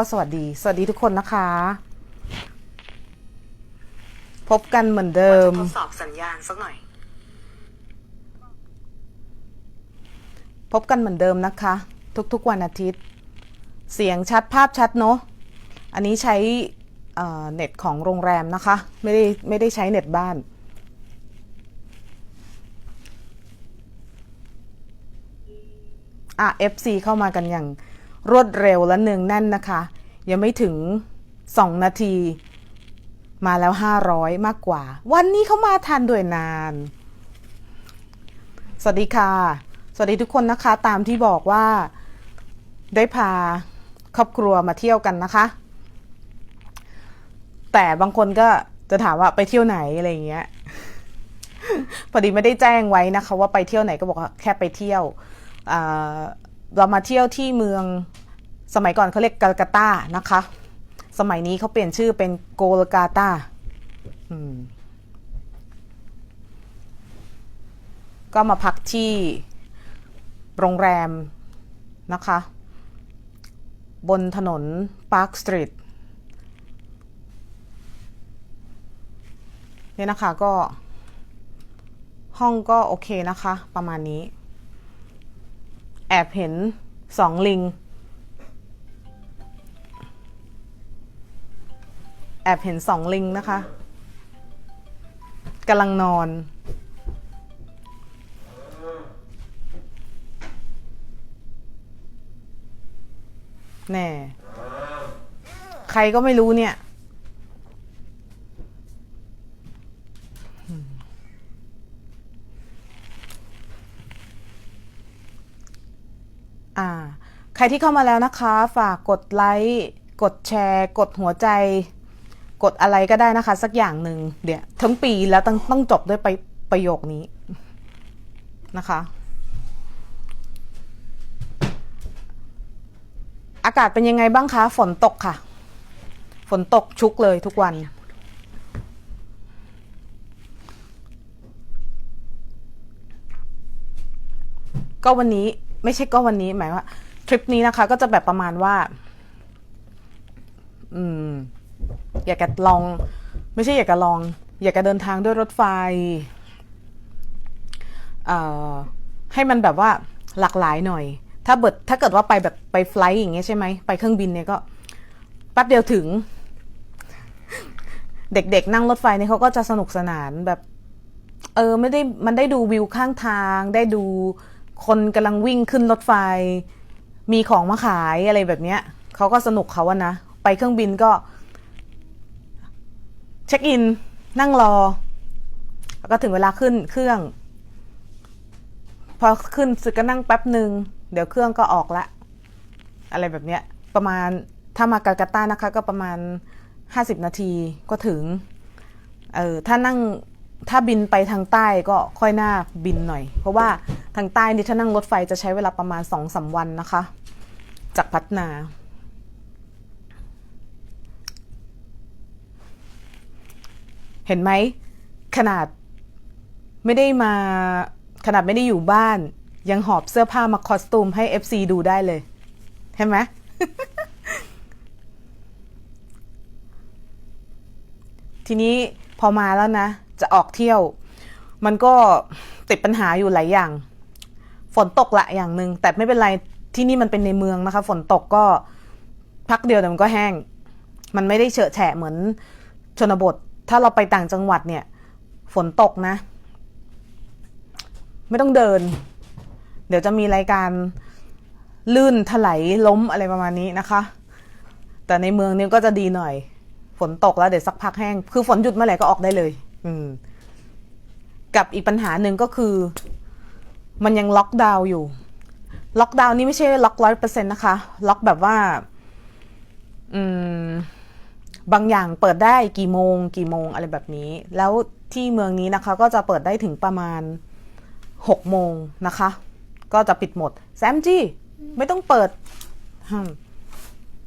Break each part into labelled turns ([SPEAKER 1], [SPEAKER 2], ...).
[SPEAKER 1] ก็สวัสดี สวัสดีทุกคนนะคะ พบกันเหมือนเดิม
[SPEAKER 2] ทดสอบสัญญาณสักหน่อย
[SPEAKER 1] พบกันเหมือนเดิมนะคะ ทุกๆวันอาทิตย์ เสียงชัดภาพชัดเนาะอันนี้ใช้เอ่อเน็ตของโรงแรมนะคะ ไม่ได้ไม่ได้ใช้เน็ตบ้านอะ FC เข้ามากันอย่าง รวดเร็วและเนืองแน่นนะคะ ยังไม่ถึง 2 นาที มาแล้ว 500 มากกว่า วันนี้เขามาทันด้วยนาน สวัสดีค่ะ สวัสดีทุกคนนะคะ ตามที่บอกว่า ได้พาครอบครัวมาเที่ยวกันนะคะ แต่บางคนก็จะถามว่าไปเที่ยวไหนอะไรอย่างเงี้ยพอดีไม่ได้แจ้งไว้นะคะ ว่าไปเที่ยวไหนก็บอกว่าแค่ไปเที่ยวเรามาเที่ยวที่เมือง สมัยก่อนเขาเรียกกาลกาตานะคะ สมัยนี้เขาเปลี่ยนชื่อเป็นโกลกาตาก็มาพักที่โรงแรมนะคะ บนถนนปาร์คสตรีทเนี่ยนะคะก็ ห้องก็โอเคนะคะ ประมาณนี้ แอบเห็นสองลิง อบเห็นสองลิงนะคะกำลังนอน แน่ ใครก็ไม่รู้เนี่ย อ่า ใครที่เข้ามาแล้วนะคะ ฝากกดไลค์ กดแชร์ กดหัวใจ กดอะไรก็ได้นะคะ สักอย่างหนึ่งเดี๋ยวทั้งปีแล้วต้องต้องจบด้วยไปประโยคนี้นะคะ อากาศเป็นยังไงบ้างคะ ฝนตกค่ะ ฝนตกชุกเลยทุกวัน ก็วันนี้ไม่ใช่ก็วันนี้หมายว่า ทริปนี้นะคะ ก็จะแบบประมาณว่า อืม อยากจะลอง ไม่ใช่อยากจะลอง อยากจะเดินทางด้วยรถไฟให้มันแบบว่าหลากหลายหน่อย ถ้าเบิดถ้าเกิดว่าไปแบบไปไฟลท์อย่างเงี้ยใช่ไหมไปเครื่องบินเนี่ยก็แป๊บเดียวถึง เด็กๆนั่งรถไฟเนี่ยเขาก็จะสนุกสนานแบบเออไม่ได้มันได้ดูวิวข้างทาง ได้ดูคนกำลังวิ่งขึ้นรถไฟ มีของมาขายอะไรแบบเนี้ยเขาก็สนุกเขาอะนะ ไปเครื่องบินก็ เช็คอิน นั่งรอ แล้วก็ถึงเวลาขึ้นเครื่อง พอขึ้นสึกก็นั่งแป๊บหนึ่งเดี๋ยวเครื่องก็ออกละ อะไรแบบเนี้ย ประมาณถ้ามากาลกาตานะคะ ก็ประมาณ 50 นาทีก็ถึง เออถ้านั่งถ้าบินไปทางใต้ก็ค่อยหน้าบินหน่อย เพราะว่าทางใต้นี่ถ้านั่งรถไฟจะใช้เวลาประมาณสองสาวันนะคะ จากพัทนา เห็นไหมขนาดไม่ได้มาขนาดไม่ได้อยู่บ้าน ยังหอบเสื้อผ้ามาคอสตูมให้ FC ดูได้เลยเห็นไหมทีนี้พอมาแล้วนะ จะออกเที่ยว มันก็ติดปัญหาอยู่หลายอย่าง ฝนตกละอย่างหนึ่งแต่ไม่เป็นไรที่นี่มันเป็นในเมืองนะคะ ฝนตกก็พักเดียวแต่มันก็แห้ง มันไม่ได้เฉอะแฉะเหมือนชนบท ถ้าเราไปต่างจังหวัดเนี่ย ฝนตกนะ ไม่ต้องเดิน เดี๋ยวจะมีรายการลื่นถลายล้มอะไรประมาณนี้นะคะ แต่ในเมืองนี่ก็จะดีหน่อย ฝนตกแล้วเดี๋ยวสักพักแห้ง คือฝนหยุดเมื่อไหร่ก็ออกได้เลย อืม กับอีกปัญหาหนึ่งก็คือ มันยังล็อกดาวน์อยู่ ล็อกดาวน์นี่ไม่ใช่ล็อกร้อยเปอร์เซ็นต์นะคะ ล็อกแบบว่า อืม บางอย่างเปิดได้กี่โมง กี่โมงอะไรแบบนี้ แล้วที่เมืองนี้นะคะก็จะเปิดได้ถึงประมาณหกโมงนะคะ ก็จะปิดหมด แซมจี้ ไม่ต้องเปิด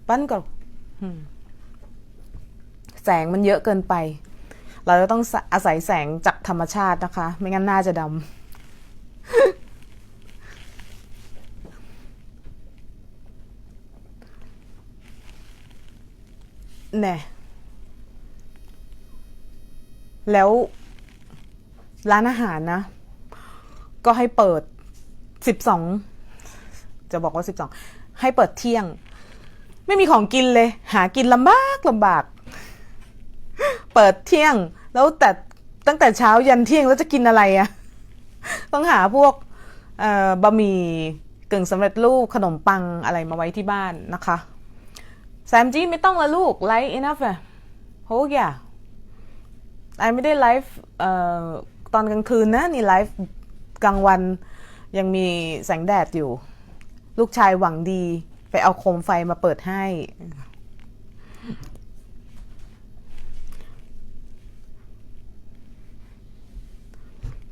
[SPEAKER 1] ปั้นก่อนแสงมันเยอะเกินไป เราจะต้องอาศัยแสงจากธรรมชาตินะคะ ไม่งั้นหน้าจะดำ แน่แล้วร้านอาหารนะ ก็ให้เปิดสิบสองจะบอกว่าสิบสองให้เปิดเที่ยง ไม่มีของกินเลย หากินลำบากลำบาก เปิดเที่ยง แล้วแต่ตั้งแต่เช้ายันเที่ยงแล้วจะกินอะไรอะต้องหาพวกบะหมี่กึ่งสำเร็จรูปขนมปังอะไรมาไว้ที่บ้านนะคะ แซมจีไม่ต้องละลูกไลฟ์ enough อะโหอย่าไอไม่ได้ไลฟ์ตอนกลางคืนนะนี่ไลฟ์กลางวันยังมีแสงแดดอยู่ ลูกชายหวังดีไปเอาโคมไฟมาเปิดให้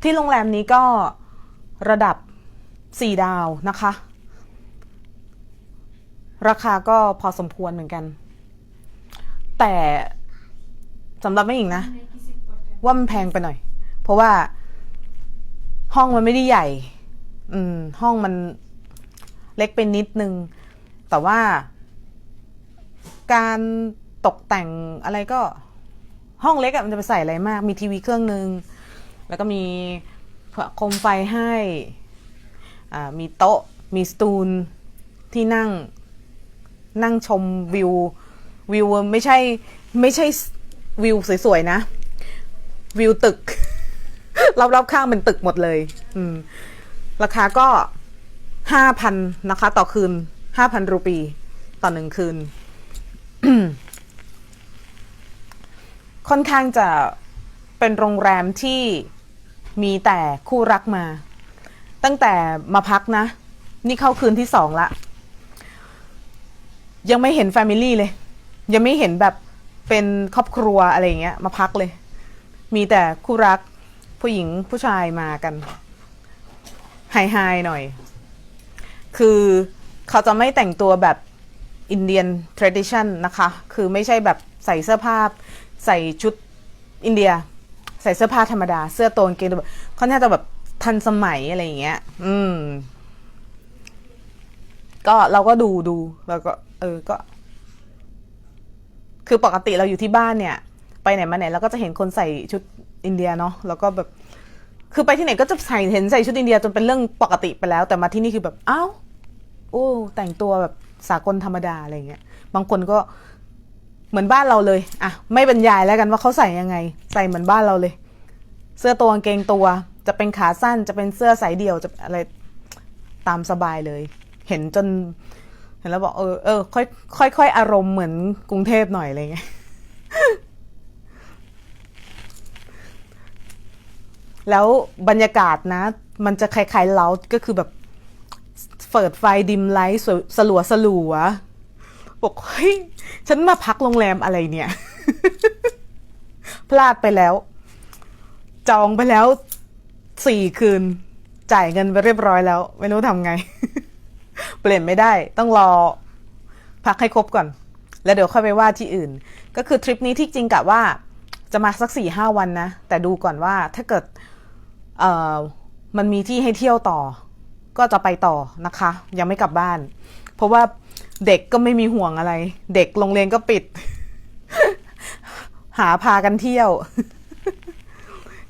[SPEAKER 1] ที่โรงแรมนี้ก็ระดับ 4 ดาวนะคะ ราคาก็พอสมควรเหมือนกัน แต่สำหรับแม่หญิงนะ ว่ามันแพงไปหน่อย เพราะว่าห้องมันไม่ได้ใหญ่ อืม ห้องมันเล็กไปนิดนึง แต่ว่า การตกแต่งอะไรก็ ห้องเล็กอะมันจะไปใส่อะไรมาก มีทีวีเครื่องหนึ่งแล้วก็มีโคมไฟให้ มีโต๊ะ มีสตูลที่นั่ง นั่งชมวิว วิวไม่ใช่ไม่ใช่วิวสวยๆนะ วิวตึก รอบๆข้างเป็นตึกหมดเลย อืม ราคาก็ห้าพันนะคะ ต่อคืนห้าพันรูปี ต่อหนึ่งคืน ค่อนข้างจะเป็นโรงแรมที่มีแต่คู่รักมา ตั้งแต่มาพักนะ นี่เข้าคืนที่สองละ ยังไม่เห็นแฟมิลี่เลย ยังไม่เห็นแบบเป็นครอบครัวอะไรเงี้ยมาพักเลย มีแต่คู่รักผู้หญิงผู้ชายมากันไฮไฮหน่อย คือเขาจะไม่แต่งตัวแบบอินเดียนทรดิชันนะคะ คือไม่ใช่แบบใส่เสื้อผ้าใส่ชุดอินเดีย ใส่เสื้อผ้าธรรมดา เสื้อตัวกางเกงแบบค่อนข้าจะแบบทันสมัยอะไรอย่างเงี้ย อืม ก็เราก็ดูดูแล้วก็ เออก็ คือปกติเราอยู่ที่บ้านเนี่ย ไปไหนมาไหนเราก็จะเห็นคนใส่ชุดอินเดียเนาะแล้วก็แบบ คือไปที่ไหนก็จะใส่เห็นใส่ชุดอินเดียจนเป็นเรื่องปกติไปแล้ว แต่มาที่นี่คือแบบอ้าวโอ้แต่งตัวแบบสากลธรรมดาอะไรเงี้ยบางคนก็เหมือนบ้านเราเลยอะไม่บรรยายแล้วกันว่าเขาใส่ยังไง ใส่เหมือนบ้านเราเลย เสื้อตัวกางเกงตัว จะเป็นขาสั้นจะเป็นเสื้อสายเดี่ยวจะอะไรตามสบายเลย เห็นจน เห็นแล้วบอกเออเออค่อยค่อยค่อยอารมณ์เหมือนกรุงเทพหน่อยอะไรเงี้ยแล้วบรรยากาศนะ มันจะคล้ายๆเราก็คือแบบเปิดไฟดิมไลท์สลัวสลัวบอกเฮ้ยฉันมาพักโรงแรมอะไรเนี่ย พลาดไปแล้ว จองไปแล้วสี่คืน จ่ายเงินไปเรียบร้อยแล้ว ไม่รู้ทำไง เปลี่ยนไม่ได้ต้องรอพักให้ครบก่อน แล้วเดี๋ยวค่อยไปว่าที่อื่น ก็คือทริปนี้ที่จริงกะว่าจะมาสักสี่ห้าวันนะ แต่ดูก่อนว่าถ้าเกิดเอ่อมันมีที่ให้เที่ยวต่อ ก็จะไปต่อนะคะ ยังไม่กลับบ้าน เพราะว่าเด็กก็ไม่มีห่วงอะไร เด็กโรงเรียนก็ปิด หาพากันเที่ยว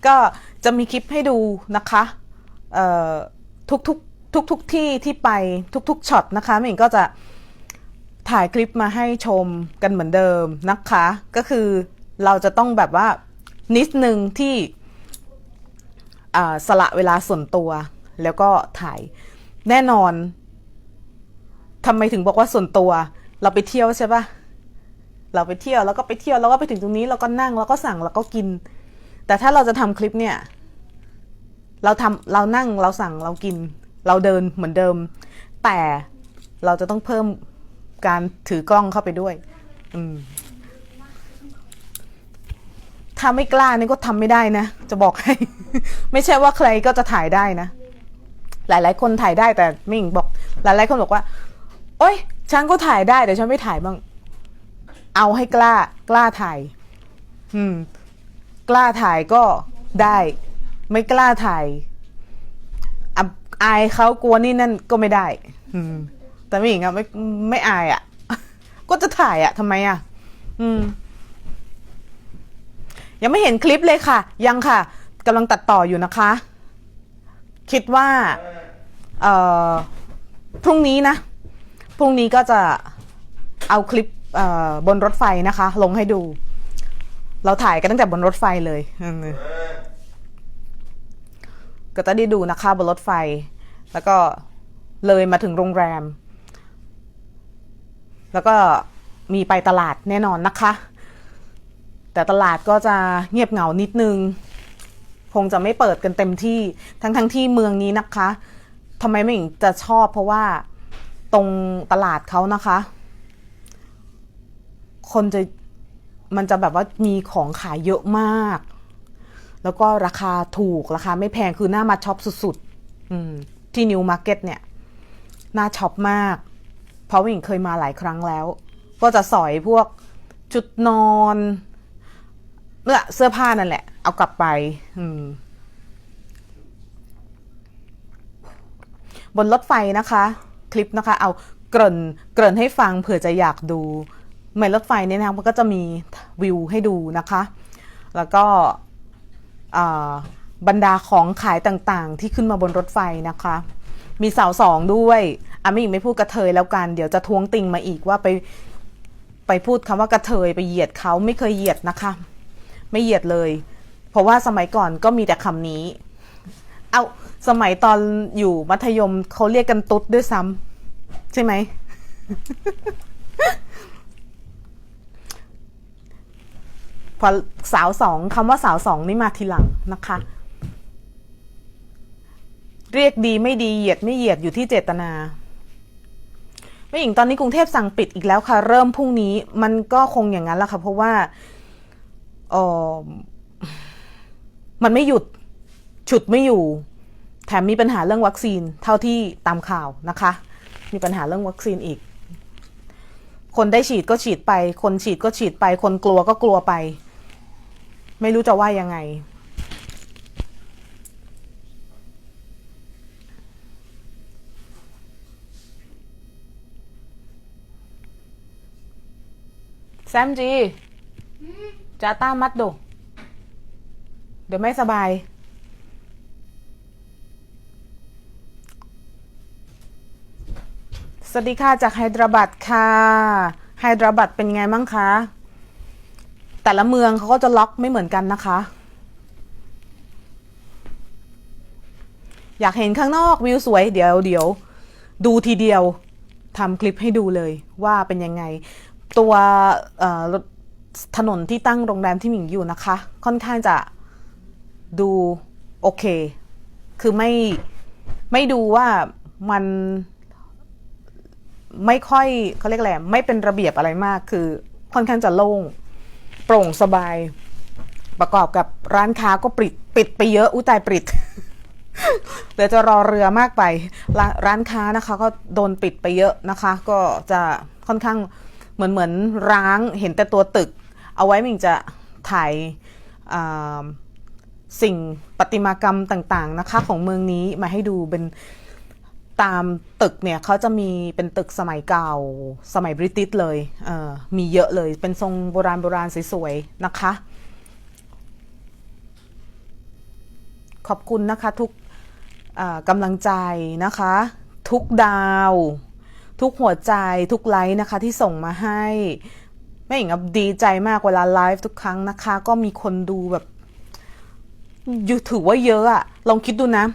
[SPEAKER 1] ก็จะมีคลิปให้ดูนะคะเอ่อทุกทุก ทุกทุกๆที่ที่ไปทุกๆช็อตนะคะแม่หญิงก็จะถ่ายคลิปมาให้ชมกันเหมือนเดิมนะคะ ก็คือเราจะต้องแบบว่านิดนึงที่สละเวลาส่วนตัว แล้วก็ถ่ายแน่นอนทำไมถึงบอกว่าส่วนตัว เราไปเที่ยวใช่ปะเราไปเที่ยวแล้วก็ไปเที่ยวแล้วก็ไปถึงตรงนี้เราก็นั่งแล้วก็สั่งแล้วก็กิน แต่ถ้าเราจะทำคลิปเนี่ย เราทำเรานั่งเราสั่งเรากิน เราเดินเหมือนเดิม แต่เราจะต้องเพิ่มการถือกล้องเข้าไปด้วย อืมถ้าไม่กล้านี่ก็ทำไม่ได้นะ จะบอกให้ ไม่ใช่ว่าใครก็จะถ่ายได้นะ หลาย ๆ คนถ่ายได้แต่ไม่งบอก หลาย ๆ คนบอกว่า โอ๊ยฉันก็ถ่ายได้แต่ฉันไม่ถ่ายบ้าง เอาให้กล้า กล้าถ่าย อืม กล้าถ่ายก็ได้ ไม่กล้าถ่าย อายเขากลัวนี่นั่นก็ไม่ได้ อืม แต่ไม่หญิงอะไม่ไม่อายอะก็จะถ่ายอะทำไมอะอืม ยังไม่เห็นคลิปเลยค่ะ ยังค่ะกำลังตัดต่ออยู่นะคะ คิดว่า เอ่อ พรุ่งนี้นะ พรุ่งนี้ก็จะเอาคลิปบนรถไฟนะคะ ลงให้ดู เราถ่ายกันตั้งแต่บนรถไฟเลย ก็จะได้ดูนะคะบนรถไฟ แล้วก็เลยมาถึงโรงแรม แล้วก็มีไปตลาดแน่นอนนะคะ แต่ตลาดก็จะเงียบเหงานิดนึง คงจะไม่เปิดกันเต็มที่ทั้งทั้งที่เมืองนี้นะคะทำไมไม่จะชอบเพราะว่าตรงตลาดเขานะคะ คนจะมันจะแบบว่ามีของขายเยอะมาก แล้วก็ราคาถูกราคาไม่แพงคือหน้ามาช็อปสุดๆที่นิวมาร์เก็ตเนี่ยน่าช็อปมาก เพราะว่าหญิงเคยมาหลายครั้งแล้ว ก็จะสอยพวกชุดนอนเนี่ยเสื้อผ้านั่นแหละ เอากลับไปบนรถไฟนะคะ คลิปนะคะ เอาเกริ่นเกริ่นให้ฟังเผื่อจะอยากดูเหมือนรถไฟเนี่ยนะมันก็จะมีวิวให้ดูนะคะ แล้วก็ บรรดาของขายต่างๆ ที่ขึ้นมาบนรถไฟนะคะ มีสาวสองด้วยอะไม่อีกไม่พูดกระเทยแล้วกัน เดี๋ยวจะท้วงติงมาอีกว่าไปไปพูดคำว่ากระเทยไปเหยียดเขาไม่เคยเหยียดนะคะ ไม่เหยียดเลย เพราะว่าสมัยก่อนก็มีแต่คำนี้ เอาสมัยตอนอยู่มัธยมเขาเรียกกันตุ๊ดด้วยซ้ำใช่ไหม พอสาวสองคำว่าสาวสองนี่มาทีหลังนะคะ เรียกดีไม่ดีเหยียดไม่เหยียดอยู่ที่เจตนาแม่หญิงตอนนี้กรุงเทพสั่งปิดอีกแล้วค่ะ เริ่มพรุ่งนี้มันก็คงอย่างนั้นแหละค่ะ เพราะว่าออมันไม่หยุดฉุดไม่อยู่ แถมมีปัญหาเรื่องวัคซีนเท่าที่ตามข่าวนะคะ มีปัญหาเรื่องวัคซีนอีก คนได้ฉีดก็ฉีดไป คนฉีดก็ฉีดไป คนกลัวก็กลัวไป ไม่รู้จะว่ายังไง แซมจีจาต้ามัดดูเดี๋ยวไม่สบาย สวัสดีค่ะ จากไฮดราบัดค่ะ ไฮดราบัดเป็นไงมั่งคะ แต่ละเมืองเขาก็จะล็อกไม่เหมือนกันนะคะ อยากเห็นข้างนอกวิวสวยเดี๋ยวเดี๋ยวดูทีเดียวทำคลิปให้ดูเลยว่าเป็นยังไง ตัวถถนนที่ตั้งโรงแรมที่หมิงอยู่นะคะ ค่อนข้างจะดูโอเค คือไม่ไม่ดูว่ามันไม่ค่อยเขาเรียกอะไรไม่เป็นระเบียบอะไรมากคือค่อนข้างจะโล่ง โปร่งสบาย ประกอบกับร้านค้าก็ปิดปิดไปเยอะอุ้ยตายปิดเดี๋ยวจะรอเรือมากไปร้านร้านค้านะคะ ก็โดนปิดไปเยอะนะคะ ก็จะค่อนข้างเหมือนเหมือนร้างเห็นแต่ตัวตึก เอาไว้มิงจะถ่ายอ่าสิ่งประติมากรรมต่างๆนะคะ ของเมืองนี้มาให้ดูเป็น ตามตึกเนี่ยเขาจะมีเป็นตึกสมัยเก่า สมัยบริติชเลยเออมีเยอะเลยเป็นทรงโบราณโบราณสวยๆนะคะ ขอบคุณนะคะทุกอ่ากำลังใจนะคะ ทุกดาว ทุกหัวใจทุกไลค์นะคะที่ส่งมาให้แม่หญิงดีใจมากเวลาไลฟ์ทุกครั้งนะคะ ก็มีคนดูแบบอยู่ถือว่าเยอะอะลองคิดดูนะ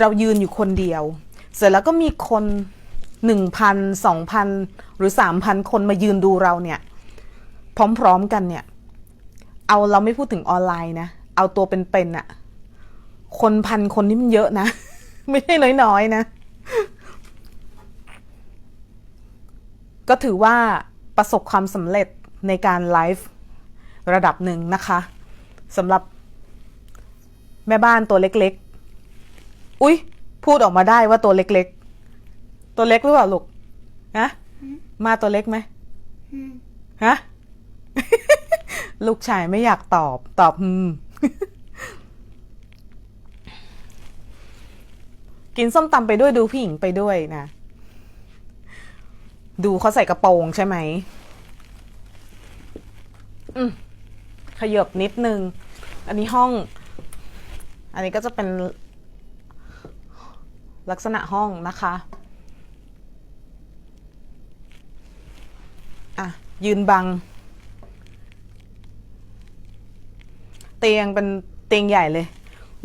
[SPEAKER 1] เรายืนอยู่คนเดียว เสร็จแล้วก็มีคนหนึ่งพันสองพันหรือสามพันคนมายืนดูเราเนี่ย พร้อมๆกันเนี่ย เอาเราไม่พูดถึงออนไลน์นะ เอาตัวเป็นๆอะคนพันคนนี่มันเยอะนะ ไม่ใช่น้อยๆนะ ก็ถือว่าประสบความสำเร็จในการไลฟ์ระดับหนึ่งนะคะสำหรับแม่บ้านตัวเล็กๆ อุ๊ย พูดออกมาได้ว่าตัวเล็กๆ ตัวเล็กหรือเปล่าลูกฮะมาตัวเล็กไหมฮะลูกชายไม่อยากตอบตอบอืมกินส้มตำไปด้วยดูผู้หญิงไปด้วยนะ ดูเขาใส่กระโปรงใช่ไหมอืมขยบนิดนึง อันนี้ห้อง อันนี้ก็จะเป็น ลักษณะห้องนะคะอะยืนบัง เตียงเป็นเตียงใหญ่เลย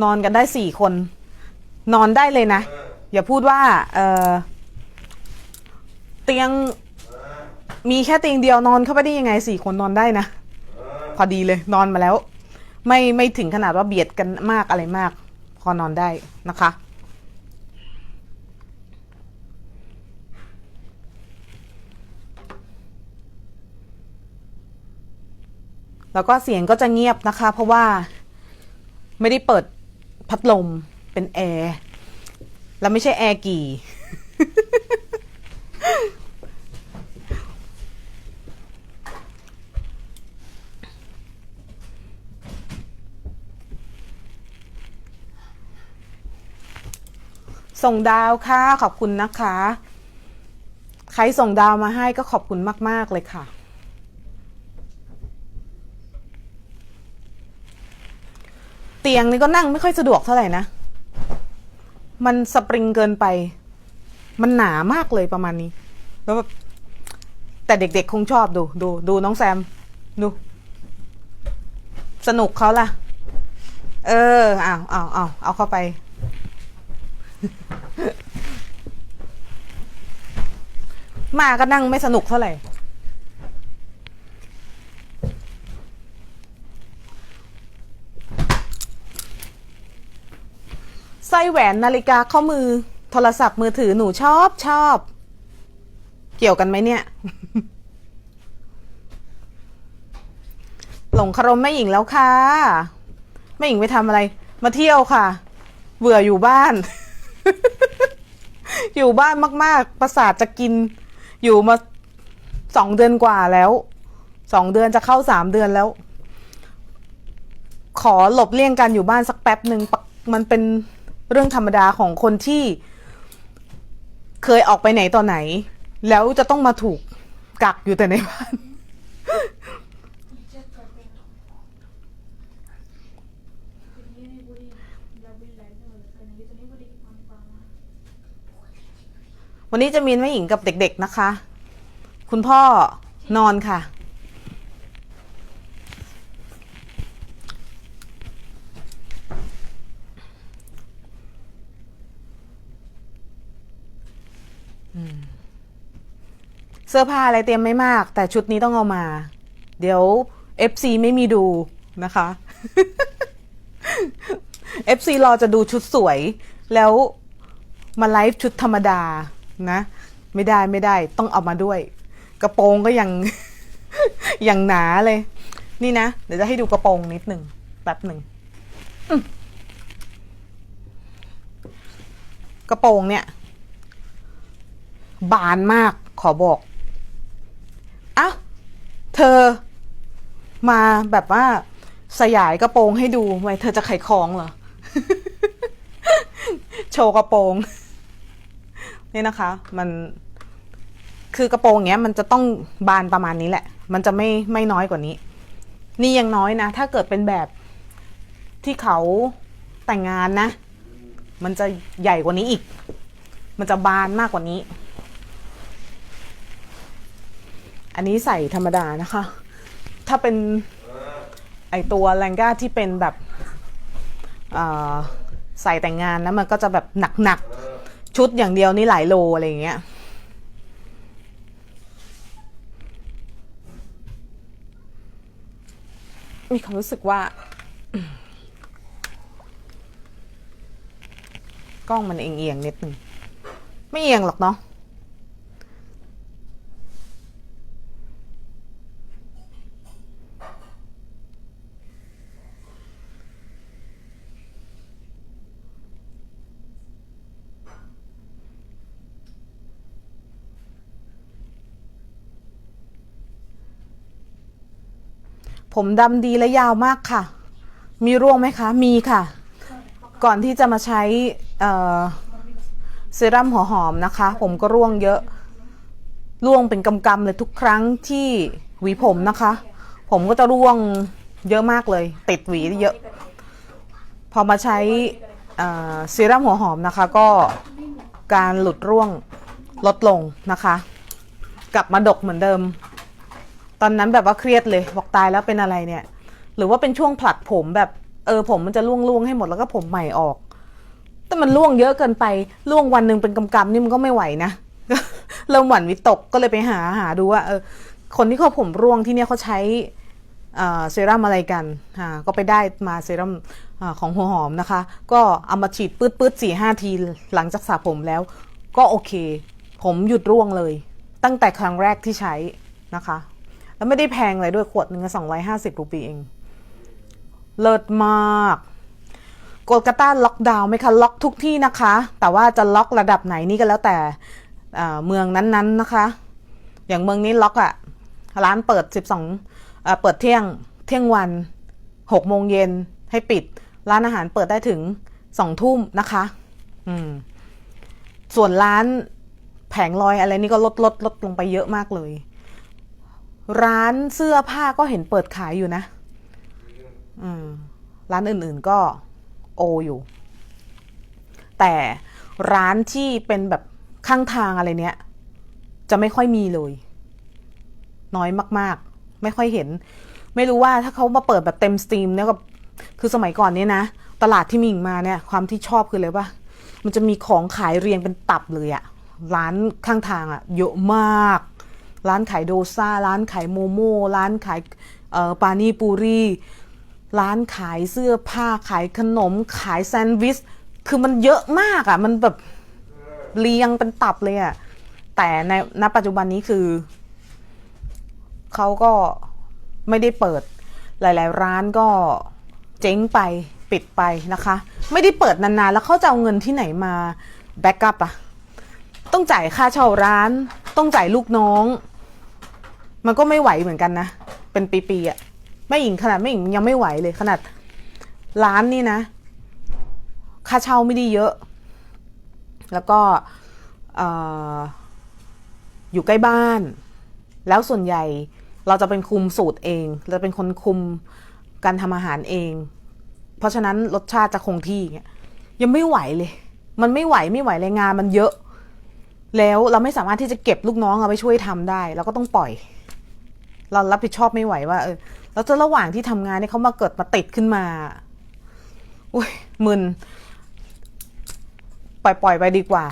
[SPEAKER 1] นอนกันได้สี่คน นอนได้เลยนะ อย่าพูดว่าเออเตียงมีแค่เตียงเดียวนอนเข้าไปได้ยังไงสี่คนนอนได้นะ พอดีเลยนอนมาแล้ว ไม่ไม่ถึงขนาดว่าเบียดกันมากอะไรมาก พอนอนได้นะคะ แล้วก็เสียงก็จะเงียบนะคะ เพราะว่าไม่ได้เปิดพัดลมเป็นแอร์แล้วไม่ใช่แอร์กี่ ส่งดาวค่ะ ขอบคุณนะคะ ใครส่งดาวมาให้ก็ขอบคุณมาก ๆ เลยค่ะ เตียงนี่ก็นั่งไม่ค่อยสะดวกเท่าไหร่นะ มันสปริงเกินไป มันหนามากเลยประมาณนี้ แล้วแบบแต่เด็กๆคงชอบดู ดู ดูน้องแซม ดู สนุกเขาล่ะ เอออ้าวอ้าวอ้าวเอาเข้าไป มาก็นั่งไม่สนุกเท่าไหร่ สร้อยแหวนนาฬิกาข้อมือ โทรศัพท์มือถือหนูชอบชอบ เกี่ยวกันไหมเนี่ย หลงคารมแม่หญิงแล้วค่ะแม่หญิงไปทำอะไร มาเที่ยวค่ะ เบื่ออยู่บ้าน อยู่บ้านมาก ๆ ประสาทจะกิน อยู่มาสองเดือนกว่าแล้วสองเดือนจะเข้าสามเดือนแล้ว ขอหลบเลี่ยงกันอยู่บ้านสักแป๊บหนึ่งมันเป็น เรื่องธรรมดาของคนที่เคยออกไปไหนต่อไหน แล้วจะต้องมาถูกกักอยู่แต่ในบ้าน วันนี้จะมีแม่หญิงกับเด็กๆนะคะ คุณพ่อนอนค่ะ สื้อผ้าอะไรเตรียมไม่มาก แต่ชุดนี้ต้องเอามา เดี๋ยว FC ไม่มีดูนะคะ FC รอจะดูชุดสวย แล้วมาไลฟ์ชุดธรรมดานะ ไม่ได้ไม่ได้ต้องเอามาด้วย กระโปรงก็ยังยังหนาเลย นี่นะ เดี๋ยวจะให้ดูกระโปรงนิดหนึ่งแป๊บหนึ่งกระโปรงเนี่ย บานมากขอบอก อะเธอมาแบบว่าสยายกระโปรงให้ดูไว้เธอจะไขของเหรอ โชว์กระโปรงนี่นะคะ มันคือกระโปรงเนี้ย มันจะต้องบานประมาณนี้แหละ มันจะไม่ไม่น้อยกว่านี้ นี่ยังน้อยนะ ถ้าเกิดเป็นแบบที่เขาแต่งงานนะ มันจะใหญ่กว่านี้อีก มันจะบานมากกว่านี้ อันนี้ใส่ธรรมดานะคะ ถ้าเป็นไอตัวแรงก้าที่เป็นแบบใส่แต่งงานนะมันก็จะแบบหนักๆ ชุดอย่างเดียวนี่หลายโลอะไรอย่างเงี้ยมีความรู้สึกว่ากล้องมันเอียงๆนิดนึง ไม่เอียงหรอกเนาะ ผมดำดีและยาวมากค่ะ มีร่วงไหมคะ มีค่ะ ก่อนที่จะมาใช้เซรั่มหัวหอมนะคะ ผมก็ร่วงเยอะ ร่วงเป็นกำๆเลยทุกครั้งที่หวีผมนะคะ ผมก็จะร่วงเยอะมากเลย ติดหวีเยอะ พอมาใช้เอ่อเซรั่มหัวหอมนะคะ ก็การหลุดร่วงลดลงนะคะ กลับมาดกเหมือนเดิม ตอนนั้นแบบว่าเครียดเลยบอกตายแล้วเป็นอะไรเนี่ย หรือว่าเป็นช่วงผลัดผมแบบเออผมมันจะร่วงร่วงให้หมดแล้วก็ผมใหม่ออก แต่มันร่วงเยอะเกินไปร่วงวันหนึ่งเป็นกำกำๆนี่มันก็ไม่ไหวนะเริ่มหวั่นวิตกก็เลยไปหาหาดูว่าเออคนที่เขาผมร่วงที่เนี่ยเขาใช้เซรั่มอะไรกันก็ไปได้มาเซรั่มอของหัวหอมนะคะ ก็เอามาฉีดปื๊ดปื๊ดสี่ห้าทีหลังจากสระผมแล้ว ก็โอเค ผมหยุดร่วงเลย ตั้งแต่ครั้งแรกที่ใช้นะคะ แล้วไม่ได้แพงเลยด้วยขวดหนึ่งสองร้อยห้าสิบรูปีเอง เลิศมากโกลกาตาล็อกดาวน์ไหมคะ ล็อกทุกที่นะคะ แต่ว่าจะล็อกระดับไหนนี่ก็แล้วแต่เมืองนั้นๆนะคะ อย่างเมืองนี้ล็อกอะร้านเปิด 12อ่าเปิดเที่ยงเที่ยงวัน 6 โมงเย็นให้ปิด ร้านอาหารเปิดได้ถึง 2 ทุ่มนะคะอืมส่วนร้านแผงลอยอะไรนี่ก็ลดลดลดลงไปเยอะมากเลย ร้านเสื้อผ้าก็เห็นเปิดขายอยู่นะร้านอื่นๆก็โออยู่ แต่ร้านที่เป็นแบบข้างทางอะไรเนี้ย จะไม่ค่อยมีเลย น้อยมาก ๆ ไม่ค่อยเห็น ไม่รู้ว่าถ้าเขามาเปิดแบบเต็มสตรีมเนี่ยก็คือสมัยก่อนเนี่ยนะ ตลาดที่มิงมาเนี่ย ความที่ชอบคืออะไรปะมันจะมีของขายเรียงเป็นตับเลยอะร้านข้างทางอะเยอะมาก ร้านขายโดซาร้านขายโมโม่ร้านขายปานีปูรีร้านขายเสื้อผ้าขายขนมขายแซนด์วิชคือมันเยอะมากอะ่ะ มันแบบเรียงเป็นตับเลยอะ่ะ แต่ในณปัจจุบันนี้คือ เขาก็ไม่ได้เปิด หลาย ๆ ร้านก็เจ๊งไปปิดไปนะคะ ไม่ได้เปิดนาน ๆ แล้วเขาจะเอาเงินที่ไหนมาแบ็กอัพอะต้องจ่ายค่าเช่าร้าน ต้องจ่ายลูกน้อง มันก็ไม่ไหวเหมือนกันนะ เป็นปีๆอะไม่หญิงขนาดไม่หญิงยังไม่ไหวเลยขนาดร้านนี่นะ ค่าเช่าไม่ได้เยอะ แล้วก็ออยู่ใกล้บ้าน แล้วส่วนใหญ่เราจะเป็นคุมสูตรเอง เราเป็นคนคุมการทำอาหารเอง เพราะฉะนั้นรสชาติจะคงที่เงี้ยยังไม่ไหวเลย มันไม่ไหวไม่ไหวเลยงานมันเยอะ แล้วเราไม่สามารถที่จะเก็บลูกน้องเอาไปช่วยทำได้ เราก็ต้องปล่อย เรารับผิดชอบไม่ไหวว่าเออแล้วจะระหว่างที่ทำงานเนี่ยเขามาเกิดมาติดขึ้นมาอุ้ยมึนปล่อยปล่อยไปดีกว่า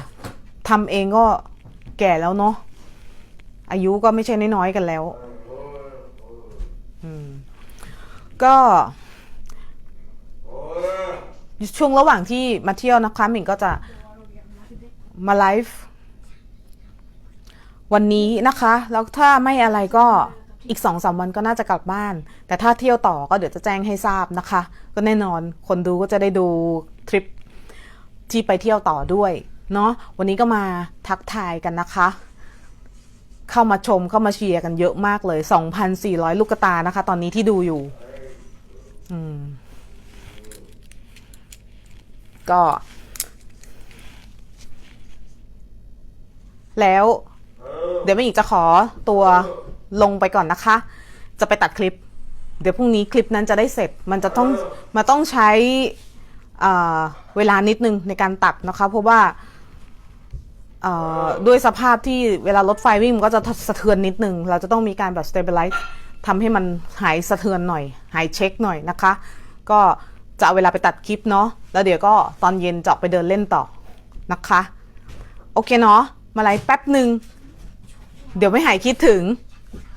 [SPEAKER 1] ทำเองก็แก่แล้วเนาะอายุก็ไม่ใช่น้อยๆกันแล้วอืมก็ช่วงระหว่างที่มาเที่ยวนะคะหมิงก็จะมาไลฟ์วันนี้นะคะ แล้วถ้าไม่อะไรก็ อีกสองสามวันก็น่าจะกลับบ้าน แต่ถ้าเที่ยวต่อก็เดี๋ยวจะแจ้งให้ทราบนะคะ ก็แน่นอนคนดูก็จะได้ดูทริปที่ไปเที่ยวต่อด้วยเนาะวันนี้ก็มาทักทายกันนะคะ เข้ามาชมเข้ามาเชียร์กันเยอะมากเลย 2,400 ลูกกระตานะคะ ตอนนี้ที่ดูอยู่อืมก็ แล้ว เดี๋ยวแม่หญิงจะขอตัว ลงไปก่อนนะคะ จะไปตัดคลิป เดี๋ยวพรุ่งนี้คลิปนั้นจะได้เสร็จ มันจะต้องมาต้องใช้เวลานิดนึงในการตัดนะคะ เพราะว่าด้วยสภาพที่เวลารถไฟวิ่งมันก็จะสะเทือนนิดนึง เราจะต้องมีการแบบ stabilize ทำให้มันหายสะเทือนหน่อย หายเช็คหน่อยนะคะ ก็จะเอาเวลาไปตัดคลิปเนาะ แล้วเดี๋ยวก็ตอนเย็นจะออกไปเดินเล่นต่อนะคะ โอเคเนาะ มาไลฟ์แป๊บหนึ่ง เดี๋ยวไม่หายคิดถึง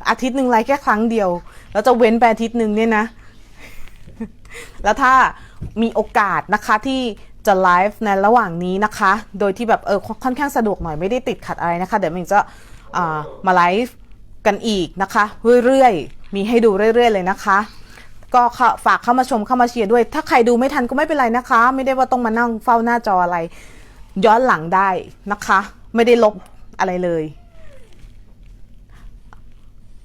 [SPEAKER 1] อาทิตย์หนึ่งไลฟ์แค่ครั้งเดียว แล้วจะเว้นไปอาทิตย์หนึ่งเนี่ยนะ แล้วถ้ามีโอกาสนะคะที่จะไลฟ์ในระหว่างนี้นะคะ โดยที่แบบเออค่อนข้างสะดวกหน่อยไม่ได้ติดขัดอะไรนะคะ เดี๋ยวมิงจะามาไลฟ์กันอีกนะคะ เรื่อยๆ มีให้ดูเรื่อย ๆ เลยนะคะ ก็ขฝากเข้ามาชมเข้ามาเชียร์ด้วย ถ้าใครดูไม่ทันก็ไม่เป็นไรนะคะ ไม่ได้ว่าต้องมานั่งเฝ้าหน้าจออะไร ย้อนหลังได้นะคะ ไม่ได้ลบอะไรเลย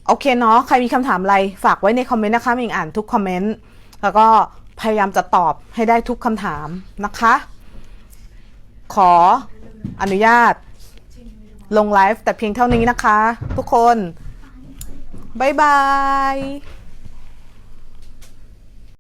[SPEAKER 1] โอเคเนาะใครมีคำถามอะไรฝากไว้ในคอมเมนต์นะคะมิงอ่านทุกคอมเมนต์แล้วก็พยายามจะตอบให้ได้ทุกคำถามนะคะ ขออนุญาต ลงไลฟ์แต่เพียงเท่านี้นะคะ ทุกคน บ๊ายบาย